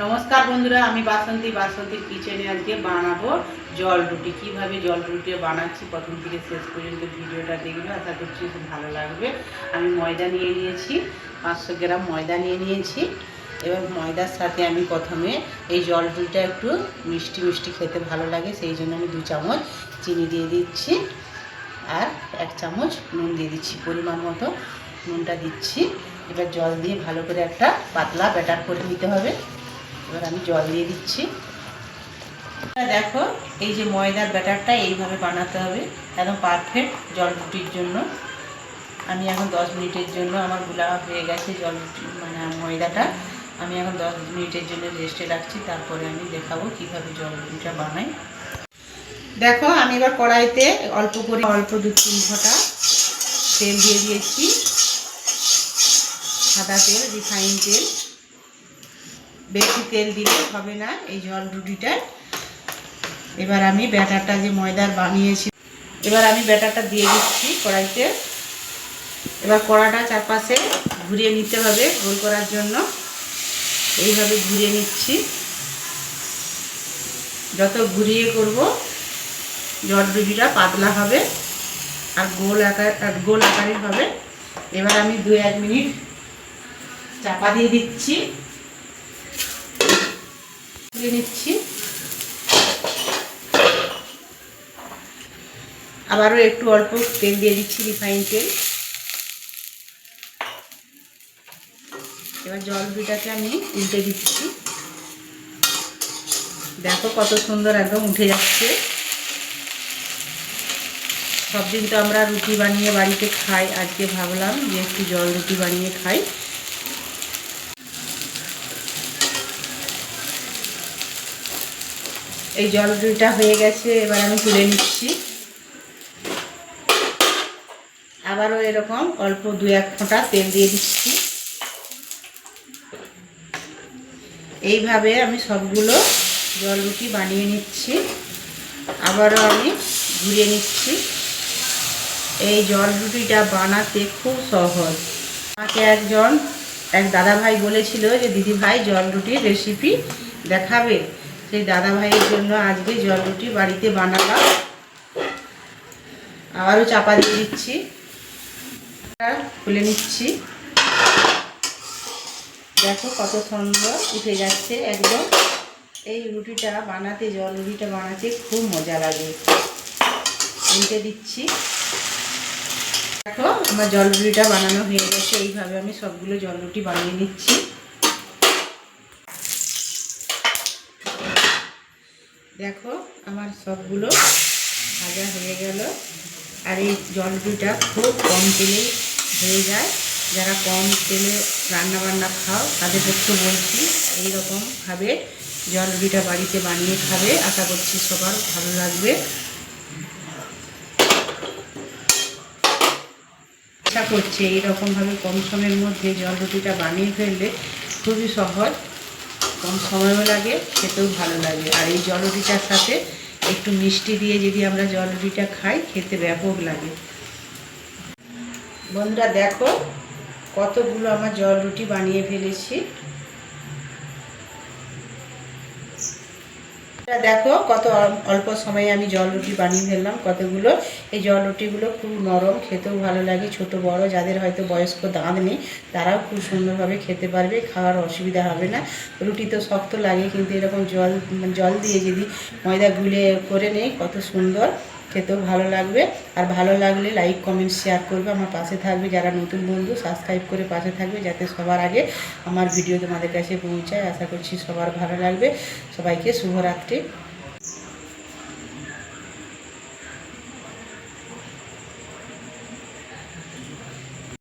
নমস্কার বন্ধুরা, আমি বাসন্তী, বাসন্তীর কিচেনে আজকে বানাবো জল রুটি। কীভাবে জল রুটি বানাচ্ছি, প্রথম থেকে শেষ পর্যন্ত ভিডিওটা দেখবে, আশা করছি খুব ভালো লাগবে। আমি ময়দা নিয়ে নিয়েছি, পাঁচশো গ্রাম ময়দা নিয়ে নিয়েছি। এবার ময়দার সাথে আমি প্রথমে এই জল রুটিটা একটু মিষ্টি মিষ্টি খেতে ভালো লাগে, সেই জন্য আমি দু চামচ চিনি দিয়ে দিচ্ছি আর এক চামচ নুন দিয়ে দিচ্ছি, পরিমাণ মতো নুনটা দিচ্ছি। এবার জল দিয়ে ভালো করে একটা পাতলা ব্যাটার করে নিতে হবে। এবার আমি জল দিয়ে দিচ্ছি। দেখো, এই যে ময়দার ব্যাটারটা এইভাবে বানাতে হবে, একদম পারফেক্ট জল রুটির জন্য। আমি এখন দশ মিনিটের জন্য আমারগুলা হয়ে গেছে জল মানে ময়দাটা। আমি এখন দশ মিনিটের জন্য রেস্টে রাখছি, তারপরে আমি দেখাবো কীভাবে জল রুটিটা বানাই। দেখো, আমি এবার কড়াইতে অল্প করে অল্প দু তিন ঘটা তেল দিয়ে দিয়েছি। সাদা তেল রিফাইন তেল। বেশি তেল দিলে হবে না, এই জল রুটিটা। এবার আমি ব্যাটারটা যে ময়দার বানিয়েছি, এবার আমি ব্যাটারটা দিয়ে দিচ্ছি কড়াইতে। এবার কড়াটা চারপাশে ঘুরিয়ে নিতে হবে গোল করার জন্য। এইভাবে ঘুরিয়ে নিচ্ছি। যত ঘুরিয়ে করব, জল রুটিটা পাতলা হবে আর গোল আকার গোল আকারের হবে। এবার আমি দু এক মিনিট চাপা দিয়ে দিচ্ছি। দিয়ে নিচ্ছি। আবারও একটু অল্প তেল দিয়ে দিচ্ছি রিফাইন তেল। এবার জল দুটাকে আমি উল্টে দিচ্ছি। দেখো কত সুন্দর একদম উঠে যাচ্ছে। সব দিন তো আমরা রুটি বানিয়ে বাড়িতে খাই। আজকে ভাবলাম যে একটু জল রুটি বানিয়ে খাই। এই জল রুটিটা হয়ে গেছে, এবার আমি তুলে নিচ্ছি। আবারও এরকম অল্প দু এক ফোঁটা তেল দিয়ে দিচ্ছি। এইভাবে আমি সবগুলো জল রুটি বানিয়ে নিচ্ছি। আবারও আমি ঘুরিয়ে নিচ্ছি। এই জল রুটিটা বানাতে খুব সহজ। আমাকে একজন, এক দাদা ভাই বলেছিল যে দিদি ভাই জল রুটির রেসিপি দেখাবে। সেই দাদা ভাইয়ের জন্য আজকে জল রুটি বাড়িতে বানালাম। আবারও চাপা দিয়ে দিচ্ছি। খুলে নিচ্ছি। দেখো কত সুন্দর উঠে যাচ্ছে একদম। এই রুটিটা বানাতে, জল রুটিটা বানাতে খুব মজা লাগে। উল্টে দিচ্ছি। দেখো, আমার জল রুটিটা বানানো হয়ে গেছে। এইভাবে আমি সবগুলো জল রুটি বানিয়ে নিচ্ছি। দেখো, আমার সবগুলো ভাজা হয়ে গেল। আর এই জল রুটিটা খুব কম তেলে হয়ে যায়। যারা কম তেলে রান্না বান্না খাও, তাদের পক্ষে বলছি, এইরকমভাবে জল রুটিটা বাড়িতে বানিয়ে খাবে। আশা করছি সবার ভালো লাগবে। আশা করছি এইরকমভাবে কম সময়ের মধ্যে জল রুটিটা বানিয়ে ফেললে খুবই সহজ। কম সময়ও লাগে, খেতেও ভালো লাগে। আর এই জল রুটিটার সাথে একটু মিষ্টি দিয়ে যদি আমরা জল রুটিটা খাই, খেতে ব্যাপক লাগে। বন্ধুরা, দেখো কতগুলো আমার জল রুটি বানিয়ে ফেলেছি। দেখো কত অল্প সময়ে আমি জল রুটি বানিয়ে ফেললাম, কতগুলো। এই জল রুটিগুলো খুব নরম, খেতেও ভালো লাগে। ছোট, বড়, যাদের হয়তো বয়স্ক দাঁত নেই, তারাও খুব সুন্দরভাবে খেতে পারবে, খাওয়ার অসুবিধা হবে না। রুটি তো শক্ত লাগে, কিন্তু এরকম জল জল দিয়ে যদি ময়দা গুলে করে নেই, কত সুন্দর। খেতেও ভালো লাগবে। আর ভালো লাগলে লাইক কমেন্ট শেয়ার করবে। আমার পাশে থাকবে যারা নতুন বন্ধু সাবস্ক্রাইব করে পাশে থাকবে যাতে সবার আগে আমার ভিডিও তোমাদের কাছে পৌঁছায়। আশা করছি সবার ভালো লাগবে। সবাইকে শুভরাত্রি।